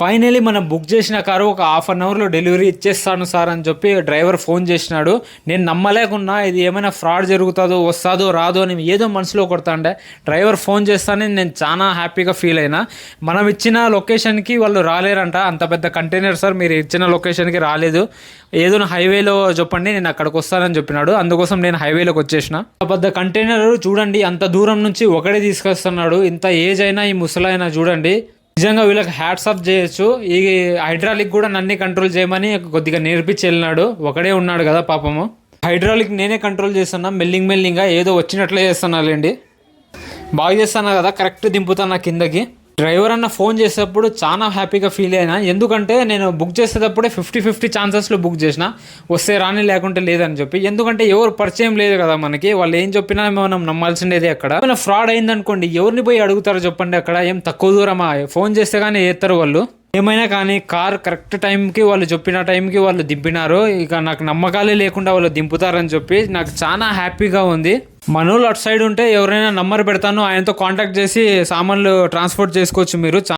Finally మనం book చేసిన car ఒక హాఫ్ అన్ అవర్లో డెలివరీ ఇచ్చేస్తాను సార్ అని చెప్పి డ్రైవర్ ఫోన్ చేసినాడు. నేను నమ్మలేకున్నా ఇది ఏమైనా ఫ్రాడ్ జరుగుతుందో వస్తుందో రాదో అని ఏదో మనసులో కొడతాండే. డ్రైవర్ ఫోన్ చేస్తానే నేను చాలా హ్యాపీగా ఫీల్ అయినా. మనం ఇచ్చిన లొకేషన్కి వాళ్ళు రాలేరంట. అంత పెద్ద కంటైనర్ సార్ మీరు ఇచ్చిన లొకేషన్కి రాలేదు. ఏదో హైవేలో చెప్పండి నేను అక్కడికి వస్తానని చెప్పినాడు. అందుకోసం నేను హైవేలోకి వచ్చేసిన. పెద్ద కంటైనర్ చూడండి అంత దూరం నుంచి ఒకడే తీసుకొస్తున్నాడు. ఇంత ఏజ్ అయినా ఈ ముసలైనా చూడండి. నిజంగా వీళ్ళకి హ్యాట్స్ ఆఫ్ చేయొచ్చు. ఈ హైడ్రాలిక్ కూడా నన్నే కంట్రోల్ చేయమని కొద్దిగా నేర్పించి వెళ్ళినాడు. ఒకడే ఉన్నాడు కదా పాపము. హైడ్రాలిక్ నేనే కంట్రోల్ చేస్తున్నా. మెల్లింగ్ మెల్లింగ్గా ఏదో వచ్చినట్లే చేస్తున్నాలేండి బాగా చేస్తాను కదా. కరెక్ట్ దింపుతాను కిందకి. డ్రైవర్ అన్న ఫోన్ చేసేటప్పుడు చాలా హ్యాపీగా ఫీల్ అయినా. ఎందుకంటే నేను బుక్ చేసేటప్పుడే ఫిఫ్టీ ఫిఫ్టీ ఛాన్సెస్లో బుక్ చేసిన. వస్తే రాని లేకుంటే లేదని చెప్పి. ఎందుకంటే ఎవరు పరిచయం లేదు కదా మనకి. వాళ్ళు ఏం చెప్పినా మనం నమ్మాల్సిండేది అక్కడ. ఏమైనా ఫ్రాడ్ అయిందనుకోండి ఎవరిని పోయి అడుగుతారో చెప్పండి అక్కడ. ఏం తక్కువ దూరమా? ఫోన్ చేస్తే కానీ చేస్తారు వాళ్ళు. ఏమైనా కానీ కార్ కరెక్ట్ టైంకి వాళ్ళు చెప్పిన టైంకి వాళ్ళు దింపినారు ఇక నాకు నమ్మకాలే లేకుండా వాళ్ళు దింపుతారని చెప్పి నాకు చాలా హ్యాపీగా ఉంది. మనోళ్ళు అటు సైడ్ ఉంటే ఎవరైనా నంబర్ పెడతాను ఆయనతో కాంటాక్ట్ చేసి సామాన్లు ట్రాన్స్పోర్ట్ చేసుకోవచ్చు మీరు.